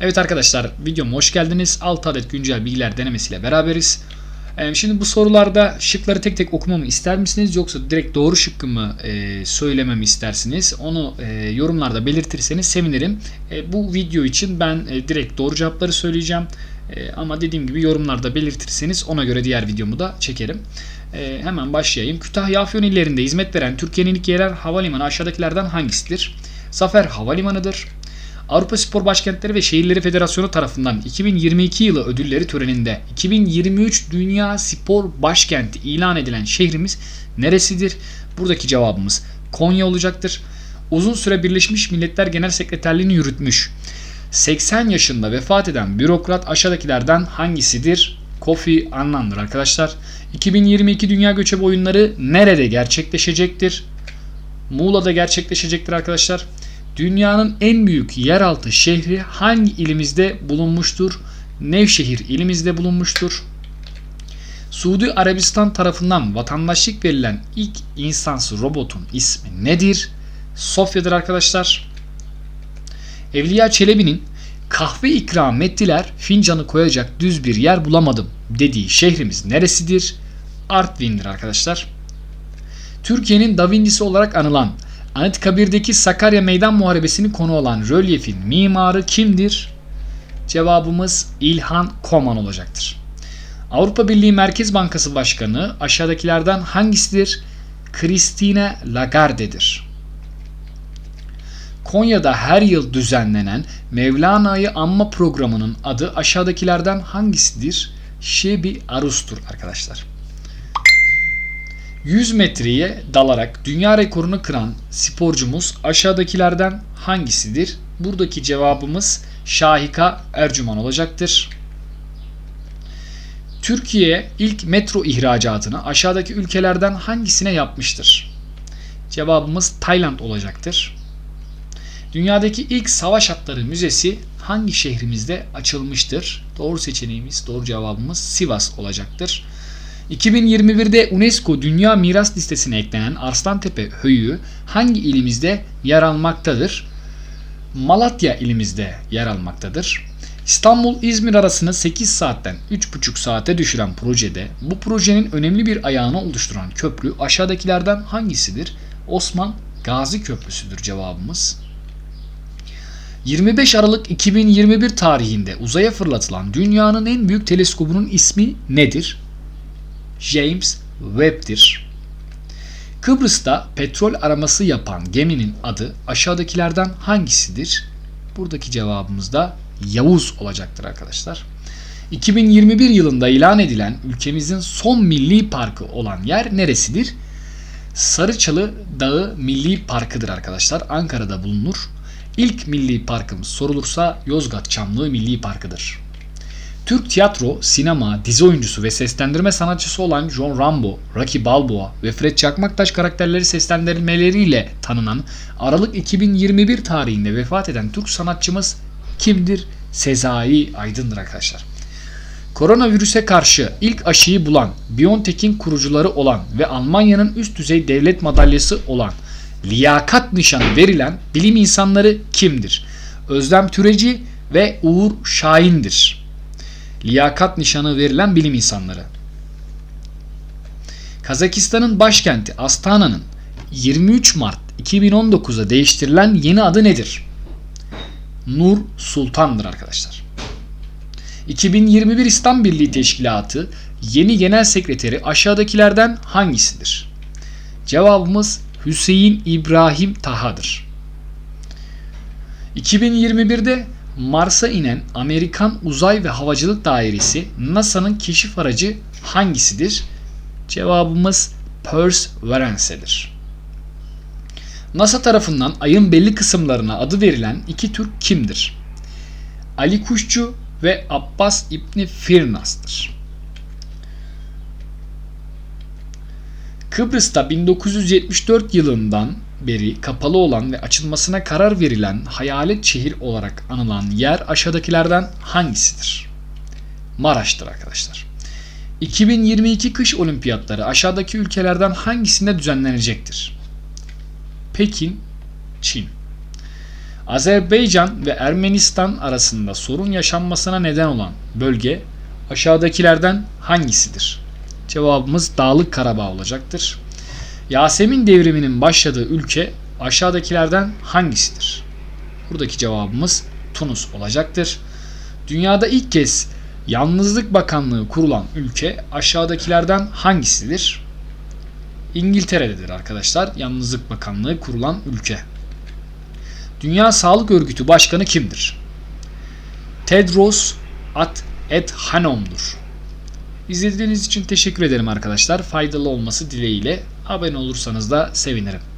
Evet arkadaşlar videoma hoş geldiniz. 6 adet güncel bilgiler denemesiyle beraberiz. Ee, Şimdi bu sorularda şıkları tek tek okumamı ister misiniz yoksa direkt doğru şıkkı mı e, söylememi istersiniz? Onu e, yorumlarda belirtirseniz sevinirim. E, bu video için ben direkt doğru cevapları söyleyeceğim. Ama dediğim gibi yorumlarda belirtirseniz ona göre diğer videomu da çekerim. Hemen başlayayım. Kütahya Afyon illerinde hizmet veren Türkiye'nin ilk yerel havalimanı aşağıdakilerden hangisidir? Zafer Havalimanı'dır. Avrupa Spor Başkentleri ve Şehirleri Federasyonu tarafından 2022 yılı ödülleri töreninde 2023 Dünya Spor Başkenti ilan edilen şehrimiz neresidir? Buradaki cevabımız Konya olacaktır. Uzun süre Birleşmiş Milletler Genel Sekreterliğini yürütmüş. 80 yaşında vefat eden bürokrat aşağıdakilerden hangisidir? Kofi Annan'dır arkadaşlar. 2022 Dünya Göçebe Oyunları nerede gerçekleşecektir? Muğla'da gerçekleşecektir arkadaşlar. Dünyanın en büyük yeraltı şehri hangi ilimizde bulunmuştur? Nevşehir ilimizde bulunmuştur. Suudi Arabistan tarafından vatandaşlık verilen ilk insansı robotun ismi nedir? Sofya'dır arkadaşlar. Evliya Çelebi'nin kahve ikram ettiler fincanı koyacak düz bir yer bulamadım dediği şehrimiz neresidir? Artvin'dir arkadaşlar. Türkiye'nin Da Vinci'si olarak anılan Anıtkabir'deki Sakarya Meydan Muharebesi'ni konu olan rölyefin mimarı kimdir? Cevabımız İlhan Koman olacaktır. Avrupa Birliği Merkez Bankası Başkanı aşağıdakilerden hangisidir? Christine Lagarde'dir. Konya'da her yıl düzenlenen Mevlana'yı anma programının adı aşağıdakilerden hangisidir? Şebi Arus'tur arkadaşlar. 100 metreye dalarak dünya rekorunu kıran sporcumuz aşağıdakilerden hangisidir? Buradaki cevabımız Şahika Ercüman olacaktır. Türkiye ilk metro ihracatını aşağıdaki ülkelerden hangisine yapmıştır? Cevabımız Tayland olacaktır. Dünyadaki ilk savaş atları müzesi hangi şehrimizde açılmıştır? Doğru seçeneğimiz, doğru cevabımız Sivas olacaktır. 2021'de UNESCO Dünya Miras Listesi'ne eklenen Arslantepe Höyüğü hangi ilimizde yer almaktadır? Malatya ilimizde yer almaktadır. İstanbul-İzmir arasını 8 saatten 3,5 saate düşüren projede bu projenin önemli bir ayağını oluşturan köprü aşağıdakilerden hangisidir? Osman Gazi Köprüsü'dür cevabımız. 25 Aralık 2021 tarihinde uzaya fırlatılan dünyanın en büyük teleskobunun ismi nedir? James Webb'dir. Kıbrıs'ta petrol araması yapan geminin adı aşağıdakilerden hangisidir? Buradaki cevabımız da Yavuz olacaktır arkadaşlar. 2021 yılında ilan edilen ülkemizin son milli parkı olan yer neresidir? Sarıçalı Dağı Milli Parkı'dır arkadaşlar. Ankara'da bulunur. İlk milli parkımız sorulursa Yozgat Çamlığı Milli Parkı'dır. Türk tiyatro, sinema, dizi oyuncusu ve seslendirme sanatçısı olan John Rambo, Rocky Balboa ve Fred Çakmaktaş karakterleri seslendirmeleriyle tanınan Aralık 2021 tarihinde vefat eden Türk sanatçımız kimdir? Sezai Aydın'dır arkadaşlar. Koronavirüse karşı ilk aşıyı bulan, BioNTech'in kurucuları olan ve Almanya'nın üst düzey devlet madalyası olan liyakat nişanı verilen bilim insanları kimdir? Özlem Türeci ve Uğur Şahin'dir liyakat nişanı verilen bilim insanları. Kazakistan'ın başkenti Astana'nın 23 Mart 2019'a değiştirilen yeni adı nedir? Nur Sultan'dır arkadaşlar. 2021 İslam Birliği Teşkilatı yeni genel sekreteri aşağıdakilerden hangisidir? Cevabımız Hüseyin İbrahim Taha'dır. 2021'de Mars'a inen Amerikan Uzay ve Havacılık Dairesi NASA'nın keşif aracı hangisidir? Cevabımız Perseverance'dir. NASA tarafından ayın belli kısımlarına adı verilen iki Türk kimdir? Ali Kuşçu ve Abbas İbni Firnas'tır. Kıbrıs'ta 1974 yılından beri kapalı olan ve açılmasına karar verilen hayalet şehir olarak anılan yer aşağıdakilerden hangisidir? Maraş'tır arkadaşlar. 2022 kış olimpiyatları aşağıdaki ülkelerden hangisinde düzenlenecektir? Pekin, Çin. Azerbaycan ve Ermenistan arasında sorun yaşanmasına neden olan bölge aşağıdakilerden hangisidir? Cevabımız Dağlık Karabağ olacaktır. Yasemin devriminin başladığı ülke aşağıdakilerden hangisidir? Buradaki cevabımız Tunus olacaktır. Dünyada ilk kez Yalnızlık Bakanlığı kurulan ülke aşağıdakilerden hangisidir? İngiltere'dedir arkadaşlar. Yalnızlık Bakanlığı kurulan ülke. Dünya Sağlık Örgütü Başkanı kimdir? Tedros Adhanom'dur. İzlediğiniz için teşekkür ederim arkadaşlar. Faydalı olması dileğiyle abone olursanız da sevinirim.